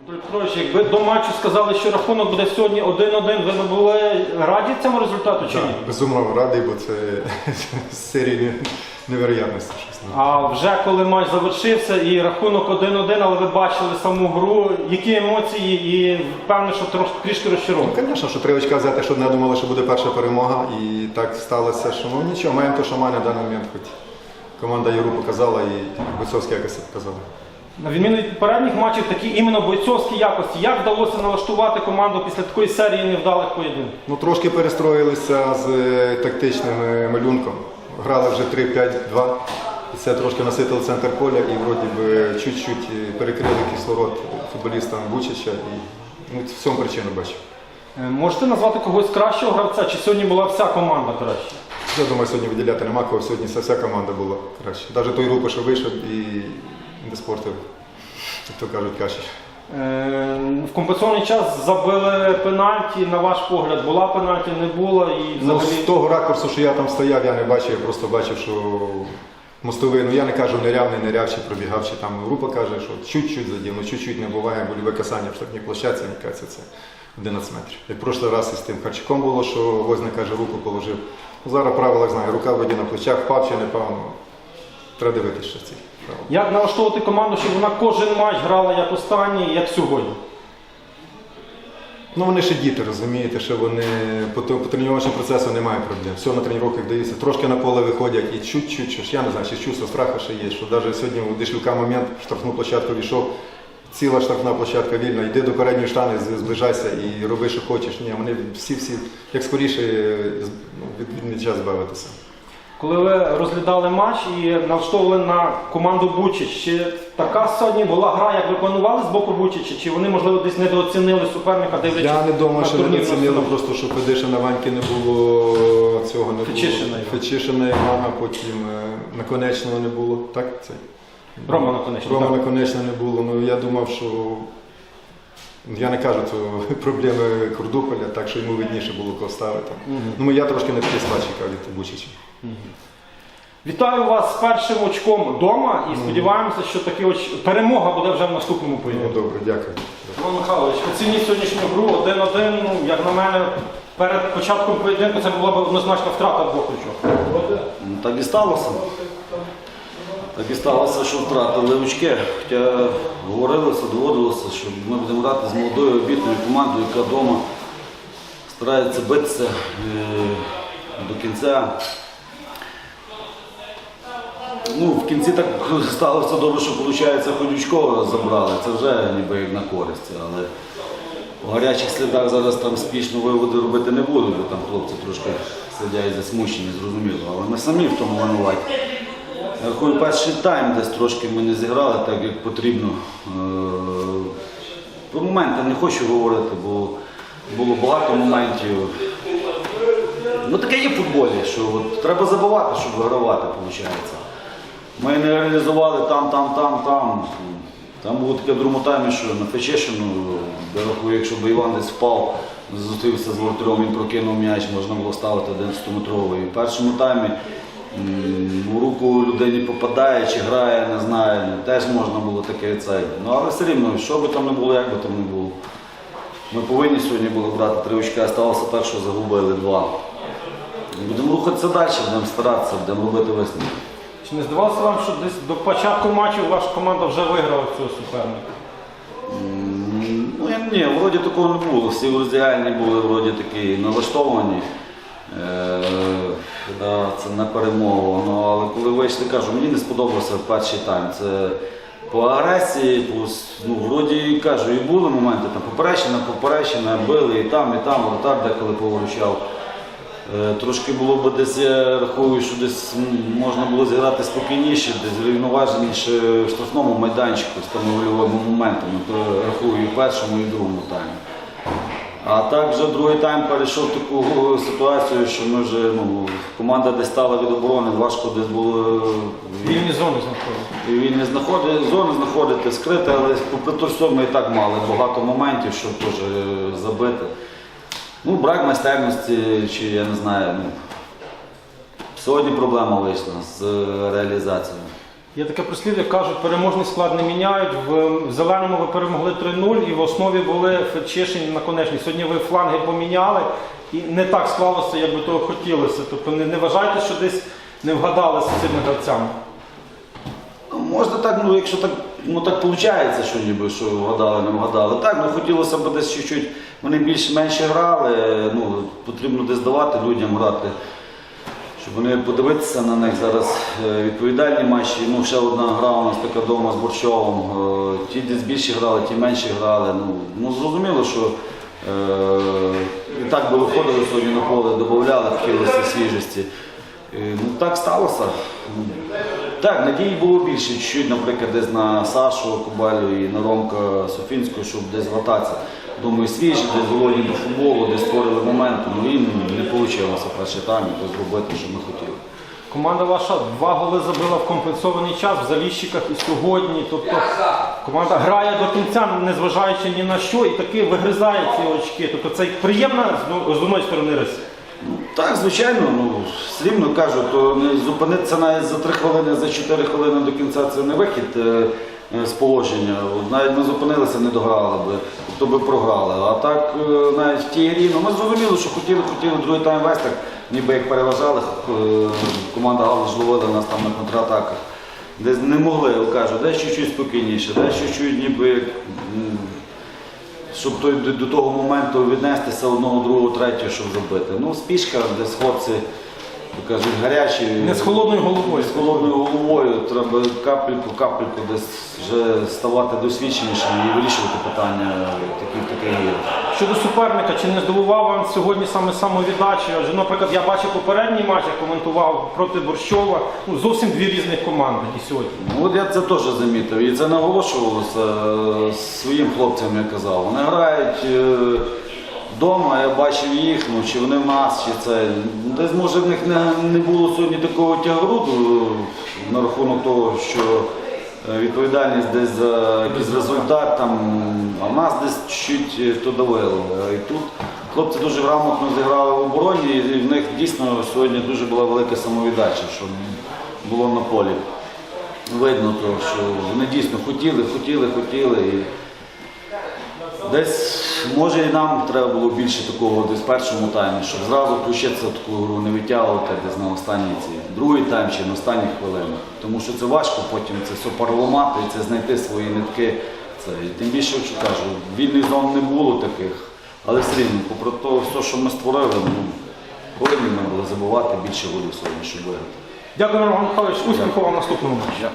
Анатолій Петрович, якби до матчу сказали, що рахунок буде сьогодні 1-1, ви б були раді цьому результату чи ні? Так, безумовно радий, бо це з серії невероятності. А вже коли матч завершився і рахунок 1-1, але ви бачили саму гру, які емоції і впевнений, що трошки трішки розчаровані. Ну, звісно, що три очка взяти, що не думали, що буде перша перемога. І так сталося, що ну нічого, маємо те, що маємо на даний момент. Хоч команда Євру показала і Бойцовська якось це показала. На відміну від попередніх матчів, такі іменно бойцовські якості. Як вдалося налаштувати команду після такої серії невдалих поєдинків? Ну, трошки перестроїлися з е, тактичним е, малюнком. Грали вже 3-5-2. І це трошки наситили центр поля і вроді би чуть-чуть е, перекрили кислород футболістам Бучича. І ну, в цьому причину бачу. Е, Можете назвати когось кращого гравця, чи сьогодні була вся команда краща? Я думаю, сьогодні виділяти нема кого. Сьогодні вся, вся команда була краще. Навіть той групи, що вийшов, і не спортив, як то кажуть. Е, В компенсований час забили пенальті, на ваш погляд, була пенальті, не було і Ну, з того ракурсу, що я там стояв, я не бачив, я просто бачив, що мостовий, ну я не кажу нерявний, неряв чи пробігав, чи там група каже, що чуть-чуть задів, ну чуть-чуть не буває, боліве касання в штрафній площадці, мені кажеться, це 11 метрів. Як прошлий раз із тим Харчуком було, що Возник каже, руку положив. Ну, зараз правила знаю, рука вроді на плечах, впав чи не впав, ну, треба дивитися ці. Як налаштовувати команду, щоб вона кожен матч грала як останній, як сьогодні? Ну вони ще діти, розумієте, що вони по, по тренувальному процесу немає проблем. Все на тренуваннях вдається, трошки на поле виходять і чуть-чуть, що ж я не знаю, чи чувство страху ще є, що навіть сьогодні у Дишлюка момент в штрафну площадку війшов, ціла штрафна площадка вільна, йди до передньої штани, зближайся і роби, що хочеш. Ні, вони всі-всі, як скоріше ну, від, від м'яча збавитися. Коли ви розглядали матч і налаштовували на команду Бучич, чи така сьогодні була гра, як ви планували з боку Бучича, чи вони, можливо, десь недооцінили суперника, дивлячись Я не думаю, що не турнірну оцінили просто, що Федишина Ваньки не було цього не Фечишина було. Фечишина Івана, потім е, наконечного не було. Так це? Рома Наконечний, Рома наконечного не було. Ну я думав, що я не кажу, це проблеми Курдуполя, так що йому видніше було кого ставити. Ну я трошки не такий складчик, як від Бучича. Вітаю вас з першим очком вдома і сподіваємося, що таки оч... перемога буде вже в наступному Ну добре, дякую. Роман Михайлович, оцініть сьогоднішню гру 1-1. Ну, як на мене, перед початком поєдинку це була б однозначна втрата двох очок. Ну, так і сталося. Так і сталося, що втратили очки. Хоча говорилося, доводилося, що ми будемо грати з молодою обітною командою, яка вдома старається битися е, до кінця. Ну, в кінці так сталося добре, що виходить, ходючко забрали. Це вже ніби як на користь. Але по гарячих слідах зараз там спішно виводи робити не буду, бо там хлопці трошки сидять засмучені, зрозуміло. Але ми самі в тому винуваті. Я рахую, перший тайм десь трошки ми не зіграли так, як потрібно. Е, Про моменти не хочу говорити, бо було багато моментів. Ну таке є в футболі, що от, треба забувати, щоб вигравати, виходить. Ми не реалізували там, там, там, там. Там було таке другому таймі, що на Фечешину, де рахую, якщо б Іван десь впав, зустрівся з воротарем, він прокинув м'яч, можна було ставити 11-метровий. В першому таймі у руку людині попадає чи грає, не знаю, теж можна було таке цей. Ну але все рівно, що би там не було, як би там не було. Ми повинні сьогодні було брати три очка, сталося так, що загубили два. Будемо рухатися далі, будемо старатися, будемо робити висновки. Чи не здавалося вам, що десь до початку матчу ваша команда вже виграла цього суперника? Ну, я, ні, вроді такого не було. Всі в роздягальні були вроді такі налаштовані. Е, це на перемогу. Ну, але коли вийшли, кажу, мені не сподобався перший тайм. Це по агресії, по, ну, вроді кажу, і були моменти, там поперечина, поперечина, били і там, і там, воротар деколи поворучав. Е, Трошки було б десь, я рахую, що десь можна було зіграти спокійніше, десь рівноваженіше в штрафному майданчику з тими гольовими моментами, рахую і першому, і другому таймі. А так вже другий тайм перейшов в таку е, ситуацію, що ми вже ну, команда десь стала від оборони, важко десь було е, Вільні зони знаходяться. і він не знаходить, зони знаходити скрите, але попри то все ми і так мали багато моментів, щоб теж е, забити. Ну, брак майстерності, чи я не знаю. Ну, сьогодні проблема вийшла з е, реалізацією. Є таке прислів'я, кажуть, переможний склад не міняють. В зеленому ви перемогли 3-0 і в основі були Федчишин і наконечний. Сьогодні ви фланги поміняли і не так склалося, як би того хотілося. Тобто не, не вважайте, що десь не вгадали з цими гравцями. Ну, можна так, ну якщо так, ну так виходить, що ніби що вгадали, не вгадали. Так, ну хотілося б десь чуть-чуть, вони більш-менше грали, ну потрібно десь давати людям грати. Вони подивитися на них зараз е, відповідальні матчі. Ну, ще одна гра у нас така вдома з Борщовим. Е, Ті десь більше грали, ті менше грали. Ну, ну зрозуміло, що е, і так би виходили сьогодні на поле, додавали, хотілося свіжості. Е, Ну так сталося. Так, надії було більше, чуть-чуть, наприклад, десь на Сашу Кубалю і на Ромка Софінського, щоб десь вгататися. Думаю, свіжі, десь голодні до футболу, десь створили момент, ну і не вийшло перший тайм, то зробити, що ми хотіли. Команда ваша два голи забила в компенсований час в заліщиках і сьогодні. Тобто команда грає до кінця, незважаючи ні на що, і таки вигризає ці очки. Тобто це приємна з ну, одної сторони риса. Так, звичайно, ну все кажу, то не зупинитися навіть за 3 хвилини, за 4 хвилини до кінця це не вихід е, е, з положення. Навіть ми зупинилися, не дограли би, то би програли. А так е, навіть в тій грі, ну ми зрозуміли, що хотіли, хотіли другий тайм вести, так ніби як переважали, е, команда Галич ловила нас там на контратаках. Десь не могли, я кажу, десь чуть-чуть спокійніше, десь чуть-чуть ніби. щоб той, до, того моменту віднестися одного, другого, третього, щоб зробити. Ну, спішка, десь хлопці, кажуть, гарячі. Не з холодною головою. З холодною головою треба капельку, капельку десь вже ставати досвідченішим і вирішувати питання такі такій гірі. Щодо суперника, чи не здивував вам сьогодні саме самовіддачі? Адже, наприклад, я бачив попередній матч, я коментував проти Борщова. Ну, зовсім дві різних команди і сьогодні. Ну, от я це теж замітив. І це наголошувалося е, своїм хлопцям, я казав. Вони грають вдома, я бачив їх, ну, чи вони в нас, чи це. Десь може в них не, не було сьогодні такого тягоруду е, на рахунок того, що е, відповідальність десь за якийсь результат, там, а в нас десь чуть е, то давило. І тут хлопці дуже грамотно зіграли в обороні, і в них дійсно сьогодні дуже була велика самовіддача, що було на полі. Видно, то, що вони дійсно хотіли, хотіли, хотіли. І десь, може, і нам треба було більше такого десь в першому таймі, щоб зразу включитися в таку гру, не витягувати десь на останній ці, другий тайм чи на останні хвилини. Тому що це важко потім це все переламати, це знайти свої нитки. Це, і тим більше, що кажу, вільних зон не було таких, але все рівно, попри те, все, що ми створили, ну, повинні ми були забувати більше голів сьогодні, щоб виграти. Дякую, Роман Михайлович. Успіху вам наступному матчі.